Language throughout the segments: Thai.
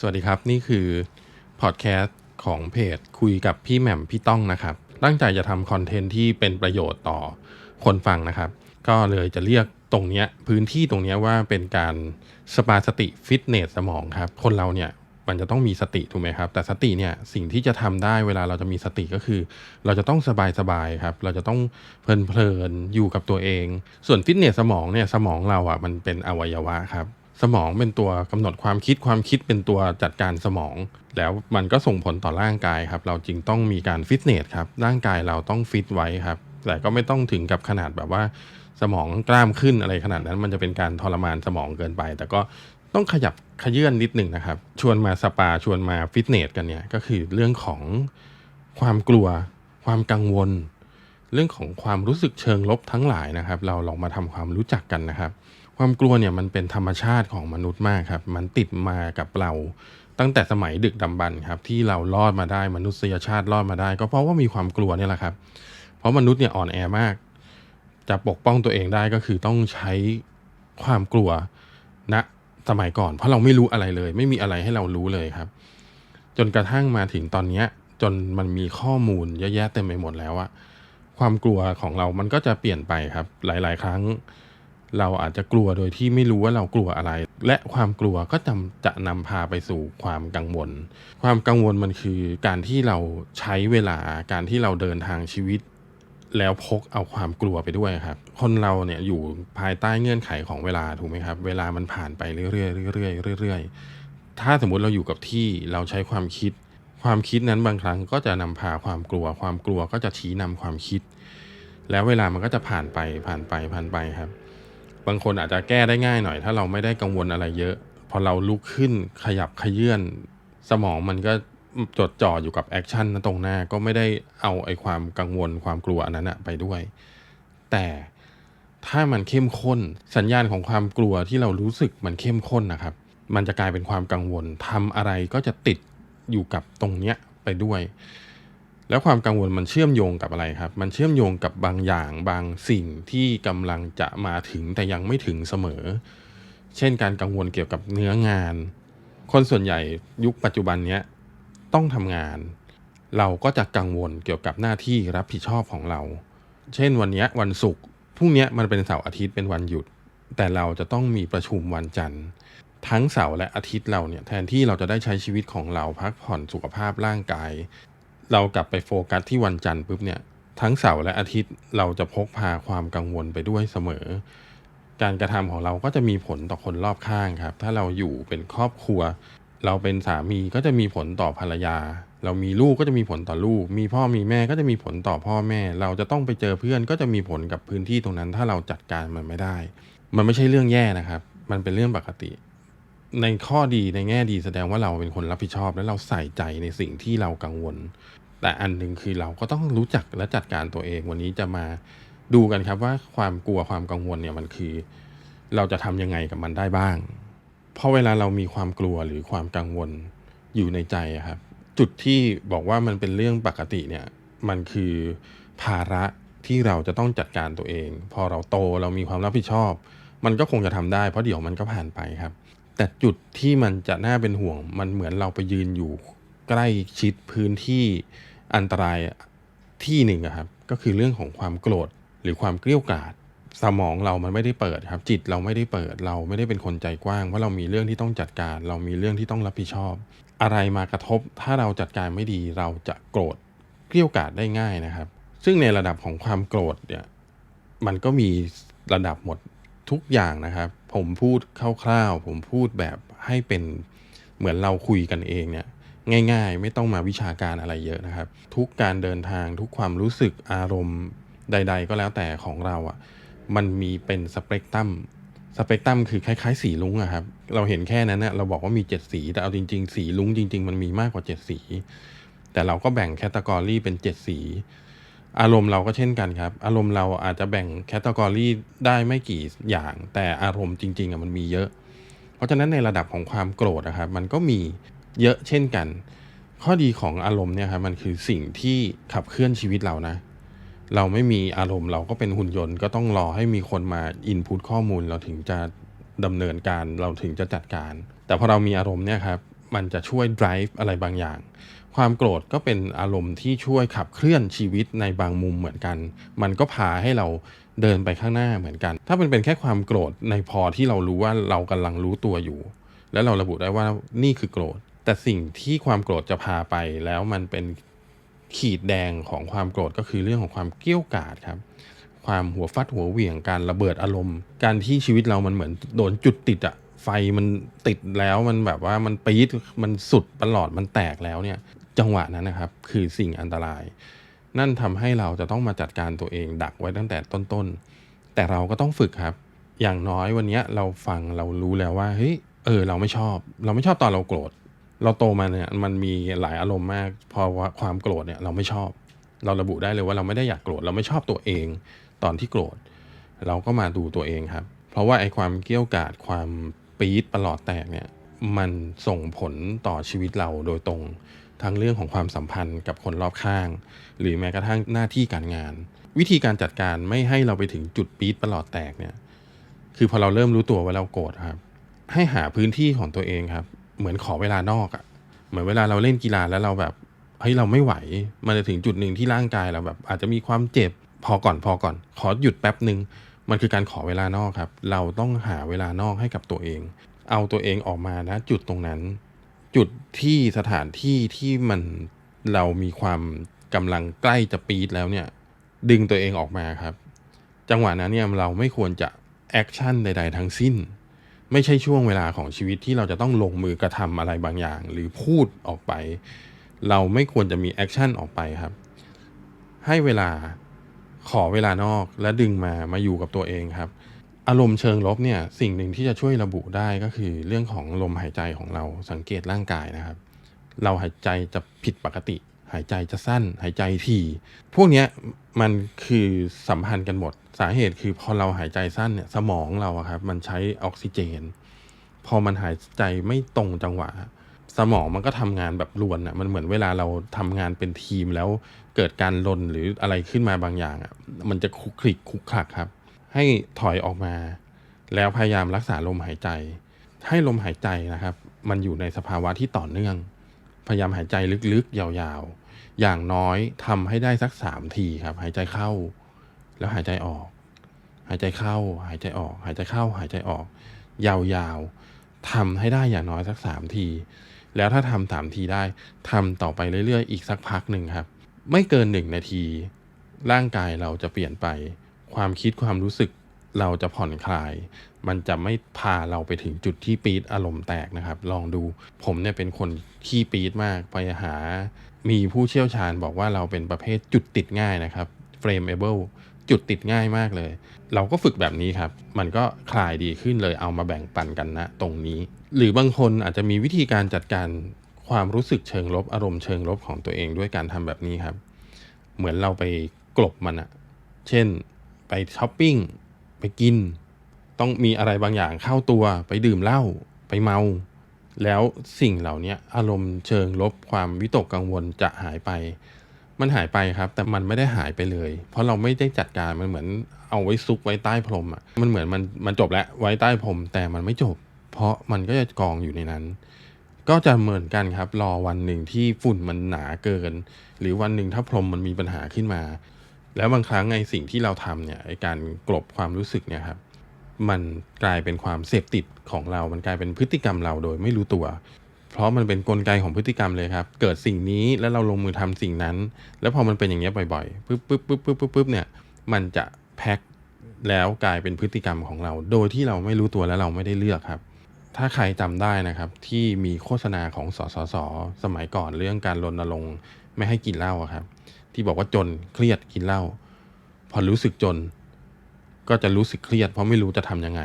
สวัสดีครับ นี่คือพอดแคสต์ของเพจคุยกับพี่แหม่มพี่ต้องนะครับ ตั้งใจจะทำคอนเทนต์ที่เป็นประโยชน์ต่อคนฟังนะครับ ก็เลยจะเรียกตรงเนี้ยพื้นที่ตรงเนี้ยว่าเป็นการสปาสติฟิตเนสสมองครับ คนเราเนี่ยมันจะต้องมีสติถูกไหมครับ แต่สติเนี่ยสิ่งที่จะทำได้เวลาเราจะมีสติก็คือ เราจะต้องสบายๆครับ เราจะต้องเพลินๆอยู่กับตัวเอง ส่วนฟิตเนสสมองเนี่ยสมองเราอะมันเป็นอวัยวะครับ สมองเป็นตัวกำหนดความคิดความคิดเป็นตัวจัดการสมอง แล้วมันก็ส่งผลต่อร่างกายครับ เราจึงต้องมีการฟิตเนสครับ ร่างกายเราต้องฟิตไว้ครับ แต่ก็ไม่ต้องถึงกับขนาดแบบว่า สมองกล้ามขึ้นอะไรขนาดนั้น มันจะเป็นการทรมานสมองเกินไป แต่ก็ต้องขยับขยื่นนิดหนึ่งนะครับ ชวนมาสปาชวนมาฟิตเนสกันเนี่ยก็คือเรื่องของความกลัว ความกังวล เรื่องของความรู้สึกเชิงลบทั้งหลายนะครับ เราลองมาทำความรู้จักกันนะครับ ความกลัวเนี่ยมันเป็นธรรมชาติของมนุษย์มากครับ มันติดมากับเราตั้งแต่สมัยดึกดำบรรพ์ครับ ที่เรารอดมาได้มนุษยชาติรอดมาได้ ก็เพราะว่ามีความกลัวเนี่ยแหละครับ เพราะมนุษย์เนี่ยอ่อนแอมาก จะปกป้องตัวเองได้ก็คือต้องใช้ความกลัวณสมัยก่อน เพราะเราไม่รู้อะไรเลย ไม่มีอะไรให้เรารู้เลยครับ จนกระทั่งมาถึงตอนนี้จนมันมีข้อมูลเยอะแยะเต็มไปหมดแล้วอะความกลัวของเรามันก็จะเปลี่ยนไปครับ หลาย ๆ ครั้ง เราอาจจะกลัวโดยที่ไม่รู้ว่าเรากลัวอะไร และความกลัวก็จำจะนำพาไปสู่ความกังวล ความกังวลมันคือการที่เราใช้เวลาการที่เราเดินทางชีวิต แล้วพกเอาความกลัวไปด้วยครับ คนเราเนี่ยอยู่ภายใต้เงื่อนไขของเวลาถูกไหมครับ เวลามันผ่านไปเรื่อยๆเรื่อยๆเรื่อยๆถ้าสมมุติเราอยู่กับที่เราใช้ความคิด ความคิดนั้นบางครั้งก็จะนำพาความกลัว ความกลัวก็จะชี้นำความคิด แล้วเวลามันก็จะผ่านไปผ่านไปผ่านไปครับ บางคนอาจจะแก้ได้ง่ายหน่อย ถ้าเราไม่ได้กังวลอะไรเยอะ พอเราลุกขึ้นขยับขยื่นสมองมันก็จดจ่ออยู่กับแอคชั่นนั้นตรงหน้าก็ไม่ได้เอาไอ้ความกังวลความกลัวอันนั้นอะไปด้วย แต่ถ้ามันเข้มข้นสัญญาณของความกลัวที่เรารู้สึกมันเข้มข้นนะครับ มันจะกลายเป็นความกังวลทำอะไรก็จะติดอยู่กับตรงเนี้ยไปด้วย แล้วความกังวลมันเชื่อมโยงกับอะไรครับ มันเชื่อมโยงกับบางอย่างบางสิ่งที่กำลังจะมาถึงแต่ยังไม่ถึงเสมอ เช่นการกังวลเกี่ยวกับเนื้องาน คนส่วนใหญ่ยุคปัจจุบันเนี้ยต้องทำงาน เราก็จะกังวลเกี่ยวกับหน้าที่รับผิดชอบของเรา เช่นวันนี้วันศุกร์พรุ่งนี้มันเป็นเสาร์อาทิตย์เป็นวันหยุด แต่เราจะต้องมีประชุมวันจันทร์ ทั้งเสาร์และอาทิตย์เราเนี่ยแทนที่เราจะได้ใช้ชีวิตของเราพักผ่อนสุขภาพร่างกาย เรากลับไปโฟกัสที่วันจันทร์ปุ๊บเนี่ยทั้งเสาร์และอาทิตย์เราจะพกพาความกังวลไปด้วยเสมอ การกระทำของเราก็จะมีผลต่อคนรอบข้างครับ ถ้าเราอยู่เป็นครอบครัว เราเป็นสามีก็จะมีผลต่อภรรยา เรามีลูกก็จะมีผลต่อลูก มีพ่อมีแม่ก็จะมีผลต่อพ่อแม่ เราจะต้องไปเจอเพื่อนก็จะมีผลกับพื้นที่ตรงนั้น ถ้าเราจัดการมันไม่ได้ มันไม่ใช่เรื่องแย่นะครับ มันเป็นเรื่องปกติ ในข้อดีในแง่ดีแสดงว่าเราเป็นคนรับผิดชอบ และเราใส่ใจในสิ่งที่เรากังวล แต่อันหนึ่งคือเราก็ต้องรู้จักและจัดการตัวเอง วันนี้จะมาดูกันครับว่าความกลัวความกังวลเนี่ยมันคือ เราจะทำยังไงกับมันได้บ้าง เพราะเวลาเรามีความกลัวหรือความกังวลอยู่ในใจครับ จุดที่บอกว่ามันเป็นเรื่องปกติเนี่ยมันคือภาระที่เราจะต้องจัดการตัวเอง พอเราโตเรามีความรับผิดชอบ มันก็คงจะทำได้เพราะเดี๋ยวมันก็ผ่านไปครับ แต่จุดที่มันจะน่าเป็นห่วง มันเหมือนเราไปยืนอยู่ใกล้ชิดพื้นที่ อันตรายที่หนึ่งครับก็คือเรื่องของความโกรธหรือความเกลี้ยกล่อมสมองเรามันไม่ได้เปิดครับ จิตเราไม่ได้เปิดเราไม่ได้เป็นคนใจกว้างเพราเรามีเรื่องที่ต้องจัดการ เรามีเรื่องที่ต้องรับผิดชอบ อะไรมากระทบ ถ้าเราจัดการไม่ดีเราจะโกรธเกลี้ยกล่อมได้ง่ายนะครับ ซึ่งในระดับของความโกรธเนี่ยมันก็มีระดับหมดทุกอย่างนะครับ ผมพูดคร่าวๆผมพูดแบบให้เป็นเหมือนเราคุยกันเองเนี่ย ง่าย ๆ ไม่ต้องมาวิชาการอะไรเยอะนะครับ ทุกการเดินทางทุกความรู้สึกอารมณ์ใด ๆ ก็แล้วแต่ของเราอะ่ะมันมีเป็นสเปกตรัมสเปกตรัมคือคล้ายๆ สีลุ้งอะครับ เราเห็นแค่นั้นเนะเราบอกว่ามีเจ็ดสี แต่เอาจริง ๆ สีลุ้งจริง ๆ มันมีมากกว่าเจ็ดสี แต่เราก็แบ่งแคตตากรีเป็นเจ็ดสี อารมณ์เราก็เช่นกันครับ อารมณ์เราอาจจะแบ่งแคตตากรีได้ไม่กี่อย่าง แต่อารมณ์จริง ๆอะมันมีเยอะ เพราะฉะนั้นในระดับของความโกรธนะครับ มันก็มี เยอะเช่นกัน ข้อดีของอารมณ์เนี่ยครับมันคือสิ่งที่ขับเคลื่อนชีวิตเรานะ เราไม่มีอารมณ์เราก็เป็นหุ่นยนต์ก็ต้องรอให้มีคนมาอินพุตข้อมูลเราถึงจะดำเนินการเราถึงจะจัดการ แต่พอเรามีอารมณ์เนี่ยครับมันจะช่วย drive อะไรบางอย่าง ความโกรธก็เป็นอารมณ์ที่ช่วยขับเคลื่อนชีวิตในบางมุมเหมือนกัน มันก็พาให้เราเดินไปข้างหน้าเหมือนกัน ถ้ามันเป็นแค่ความโกรธในพอที่เรารู้ว่าเรากำลังรู้ตัวอยู่ แล้วเราระบุได้ว่านี่คือโกรธ แต่สิ่งที่ความโกรธจะพาไปแล้วมันเป็นขีดแดงของความโกรธก็คือเรื่องของความเกี้ยวกาดครับ ความหัวฟัดหัวเหวี่ยงการระเบิดอารมณ์ การที่ชีวิตเรามันเหมือนโดนจุดติดอะไฟมันติดแล้วมันแบบว่ามันปี๊ดมันสุดประหลอดมันแตกแล้วเนี่ย จังหวะนั้นนะครับ คือสิ่งอันตราย นั่นทำให้เราจะต้องมาจัดการตัวเองดักไว้ตั้งแต่ต้นๆ แต่เราก็ต้องฝึกครับ อย่างน้อยวันนี้เราฟังเรารู้แล้วว่าเฮ้ยเออเราไม่ชอบ เราไม่ชอบตอนเราโกรธ เราโตมาเนี่ยมันมีหลายอารมณ์มากพราะว่าความโกรธเนี่ยเราไม่ชอบ เราระบุได้เลยว่าเราไม่ได้อยากโกรธเราไม่ชอบตัวเองตอนที่โกรธ เราก็มาดูตัวเองครับ เพราะว่าไอ้ความเกี้ยวกาดความปี๊ดประหลอดแตกเนี่ยมันส่งผลต่อชีวิตเราโดยตรงทั้งเรื่องของความสัมพันธ์กับคนรอบข้าง หรือแม้กระทั่งหน้าที่การงาน วิธีการจัดการไม่ให้เราไปถึงจุดปี๊ดประหลอดแตกเนี่ยคือพอเราเริ่มรู้ตัวว่าเราโกรธครับ ให้หาพื้นที่ของตัวเองครับ เหมือนขอเวลานอกอะ่ะ เหมือนเวลาเราเล่นกีฬาแล้วเราแบบเฮ้ยเราไม่ไหว มันจะถึงจุดหนึ่งที่ร่างกายเราแบบ อาจจะมีความเจ็บพอก่อนพอก่อน ขอหยุดแป๊บหนึ่งมันคือการขอเวลานอกครับ เราต้องหาเวลานอกให้กับตัวเอง เอาตัวเองออกมานะจุดตรงนั้น จุดที่สถานที่ที่มันเรามีความกำลังใกล้จะปีดแล้วเนี่ย ดึงตัวเองออกมาครับ จังหวะนั้นเนี่ยเราไม่ควรจะแอคชั่นใด ๆ ทั้งสิ้น ไม่ใช่ช่วงเวลาของชีวิตที่เราจะต้องลงมือกระทำอะไรบางอย่าง หรือพูดออกไป เราไม่ควรจะมีแอคชั่นออกไปครับ ให้เวลาขอเวลานอกและดึงมามาอยู่กับตัวเองครับ อารมณ์เชิงลบเนี่ยสิ่งหนึ่งที่จะช่วยระบุได้ก็คือเรื่องของลมหายใจของเราสังเกตร่างกายนะครับ เราหายใจจะผิดปกติ หายใจจะสั้น หายใจถี่ พวกเนี้ยมันคือสัมพันธ์กันหมด สาเหตุคือพอเราหายใจสั้นเนี่ยสมองเราครับมันใช้ออกซิเจน พอมันหายใจไม่ตรงจังหวะ สมองมันก็ทำงานแบบรวนอะมันเหมือนเวลาเราทำงานเป็นทีมแล้วเกิดการลนหรืออะไรขึ้นมาบางอย่างอะมันจะคุกคลิกคลุกคลักครับ ให้ถอยออกมา แล้วพยายามรักษาลมหายใจ ให้ลมหายใจนะครับ มันอยู่ในสภาวะที่ต่อเนื่อง พยายามหายใจลึกๆยาวๆ อย่างน้อยทำให้ได้สักสามทีครับ หายใจเข้า แล้วหายใจออก หายใจเข้า หายใจออก หายใจเข้า หายใจออก ยาวๆทำให้ได้อย่างน้อยสักสามที แล้วถ้าทำสามทีได้ทำต่อไปเรื่อยๆ อีกสักพักหนึ่งครับ ไม่เกินหนึ่งนาที ร่างกายเราจะเปลี่ยนไป ความคิดความรู้สึกเราจะผ่อนคลาย มันจะไม่พาเราไปถึงจุดที่ปี๊ดอารมณ์แตกนะครับ ลองดู ผมเนี่ยเป็นคนขี้ปี๊ดมาก ไปหา มีผู้เชี่ยวชาญบอกว่าเราเป็นประเภทจุดติดง่ายนะครับ frameable จุดติดง่ายมากเลย เราก็ฝึกแบบนี้ครับ มันก็คลายดีขึ้นเลยเอามาแบ่งปันกันนะตรงนี้ หรือบางคนอาจจะมีวิธีการจัดการความรู้สึกเชิงลบอารมณ์เชิงลบของตัวเองด้วยการทำแบบนี้ครับ เหมือนเราไปกลบมันอะเช่นไปช้อปปิ้งไปกิน ต้องมีอะไรบางอย่างเข้าตัวไปดื่มเหล้าไปเมา แล้วสิ่งเหล่านี้อารมณ์เชิงลบความวิตกกังวลจะหายไป มันหายไปครับ แต่มันไม่ได้หายไปเลย เพราะเราไม่ได้จัดการมันเหมือนเอาไว้ซุกไว้ใต้พรมอะมันเหมือนมันมันจบแล้วไว้ใต้พรมแต่มันไม่จบ เพราะมันก็จะกองอยู่ในนั้น ก็จะเหมือนกันครับ รอวันหนึ่งที่ฝุ่นมันหนาเกิน หรือวันหนึ่งถ้าพรมมันมีปัญหาขึ้นมา แล้วบางครั้งไอ้สิ่งที่เราทำเนี่ยไอ้การกลบความรู้สึกเนี่ยครับ มันกลายเป็นความเสพติดของเรา มันกลายเป็นพฤติกรรมเราโดยไม่รู้ตัว เพราะมันเป็นนกลไกของพฤติกรรมเลยครับ เกิดสิ่งนี้แล้วเราลงมือทำสิ่งนั้น แล้วพอมันเป็นอย่างเงี้ยบ่อยๆปึ๊บปึ๊บปึ๊บปึ๊บปึ๊บปึ๊บเนี่ย มันจะแพ็คแล้วกลายเป็นพฤติกรรมของเรา โดยที่เราไม่รู้ตัวและเราไม่ได้เลือกครับ ถ้าใครจำได้นะครับ ที่มีโฆษณาของสสส สมัยก่อนเรื่องการรณรงค์ไม่ให้กินเหล้าครับ ที่บอกว่าจนเครียดกินเหล้าพอรู้สึกจน ก็จะรู้สึกเครียด เพราะไม่รู้จะทำยังไง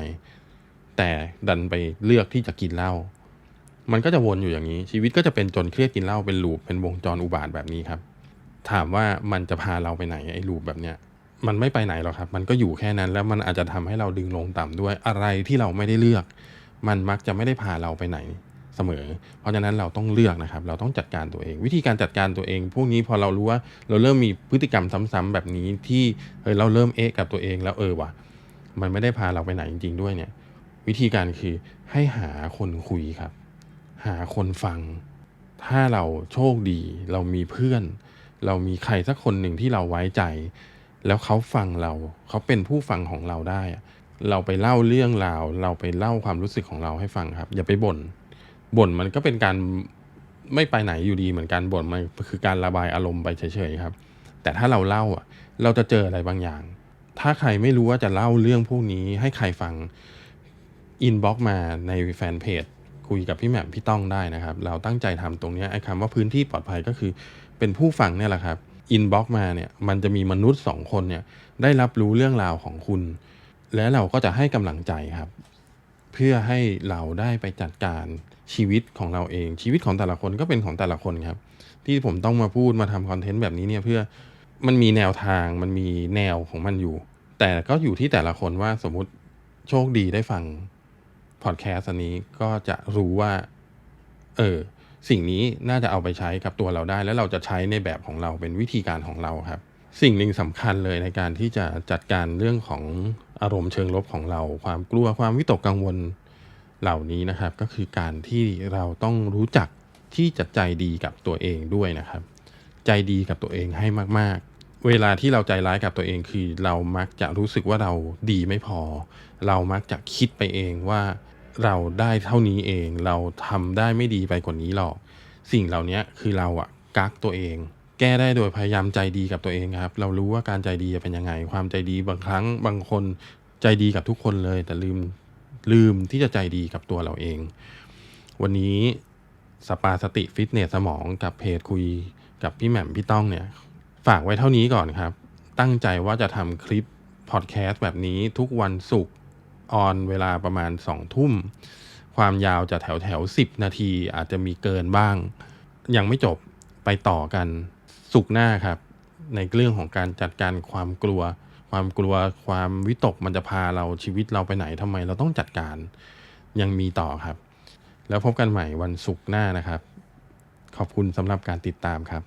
แต่ดันไปเลือกที่จะกินเหล้ามันก็จะวนอยู่อย่างนี้ ชีวิตก็จะเป็นจนเครียดกินเหล้าเป็นลูปเป็นวงจรอุบาทแบบนี้ครับ ถามว่ามันจะพาเราไปไหนไอ้ลูปแบบเนี้ยมันไม่ไปไหนหรอกครับ มันก็อยู่แค่นั้นแล้วมันอาจจะทำให้เราดึงลงต่ำด้วยอะไรที่เราไม่ได้เลือก มันมักจะไม่ได้พาเราไปไหน เสมอ เพราะฉะนั้นเราต้องเลือกนะครับ เราต้องจัดการตัวเอง วิธีการจัดการตัวเอง พวกนี้พอเรารู้ว่าเราเริ่มมีพฤติกรรมซ้ำๆแบบนี้ที่เฮ้ยเราเริ่มเอะกับตัวเองแล้วเออว่ะมันไม่ได้พาเราไปไหนจริง ๆ ด้วยเนี่ย วิธีการคือให้หาคนคุยครับ หาคนฟัง ถ้าเราโชคดี เรามีเพื่อน เรามีใครสักคนหนึ่งที่เราไว้ใจ แล้วเขาฟังเรา เขาเป็นผู้ฟังของเราได้เราไปเล่าเรื่องราว เราไปเล่าความรู้สึกของเราให้ฟังครับ อย่าไปบ่น บ่นมันก็เป็นการไม่ไปไหนอยู่ดีเหมือนกันบ่นมันคือการระบายอารมณ์ไปเฉยๆครับ แต่ถ้าเราเล่าอะ เราจะเจออะไรบางอย่าง ถ้าใครไม่รู้ว่าจะเล่าเรื่องพวกนี้ให้ใครฟังอินบ็อกมาในแฟนเพจคุยกับพี่แหม่มพี่ต้องได้นะครับ เราตั้งใจทำตรงนี้ไอ้คำว่าพื้นที่ปลอดภัยก็คือเป็นผู้ฟังเนี่ยแหละครับอินบ็อกมาเนี่ยมันจะมีมนุษย์สองคนเนี่ยได้รับรู้เรื่องราวของคุณ และเราก็จะให้กำลังใจครับ เพื่อให้เราได้ไปจัดการ ชีวิตของเราเอง ชีวิตของแต่ละคนก็เป็นของแต่ละคนครับ ที่ผมต้องมาพูดมาทำคอนเทนต์แบบนี้เนี่ยเพื่อมันมีแนวทางมันมีแนวของมันอยู่ แต่ก็อยู่ที่แต่ละคนว่าสมมุติโชคดีได้ฟังพอดแคสต์อันนี้ก็จะรู้ว่า เออสิ่งนี้น่าจะเอาไปใช้กับตัวเราได้ แล้วเราจะใช้ในแบบของเราเป็นวิธีการของเราครับ สิ่งหนึ่งสำคัญเลยในการที่จะจัดการเรื่องของอารมณ์เชิงลบของเรา ความกลัวความวิตกกังวล เหล่านี้นะครับก็คือการที่เราต้องรู้จักที่จะใจดีกับตัวเองด้วยนะครับ ใจดีกับตัวเองให้มาก ๆ เวลาที่เราใจร้ายกับตัวเองคือเรามักจะรู้สึกว่าเราดีไม่พอ เรามักจะคิดไปเองว่าเราได้เท่านี้เองเราทำได้ไม่ดีไปกว่านี้หรอก สิ่งเหล่านี้คือเราอะกักตัวเอง แก้ได้โดยพยายามใจดีกับตัวเองครับ เรารู้ว่าการใจดีจะเป็นยังไง ความใจดีบางครั้งบางคนใจดีกับทุกคนเลย แต่ลืม ลืมที่จะใจดีกับตัวเราเอง วันนี้สปาสติฟิตเนสสมองกับเพจคุยกับพี่แหม่มพี่ต้องเนี่ย ฝากไว้เท่านี้ก่อนครับ ตั้งใจว่าจะทำคลิปพอดแคสต์แบบนี้ทุกวันศุกร์ออนเวลาประมาณสองทุ่ม ความยาวจะแถวแถวสิบนาทีอาจจะมีเกินบ้าง ยังไม่จบไปต่อกัน สุกร์หน้าครับ ในเรื่องของการจัดการความกลัว ความกลัวความวิตกมันจะพาเราชีวิตเราไปไหนทำไมเราต้องจัดการยังมีต่อครับ แล้วพบกันใหม่วันศุกร์หน้านะครับ ขอบคุณสำหรับการติดตามครับ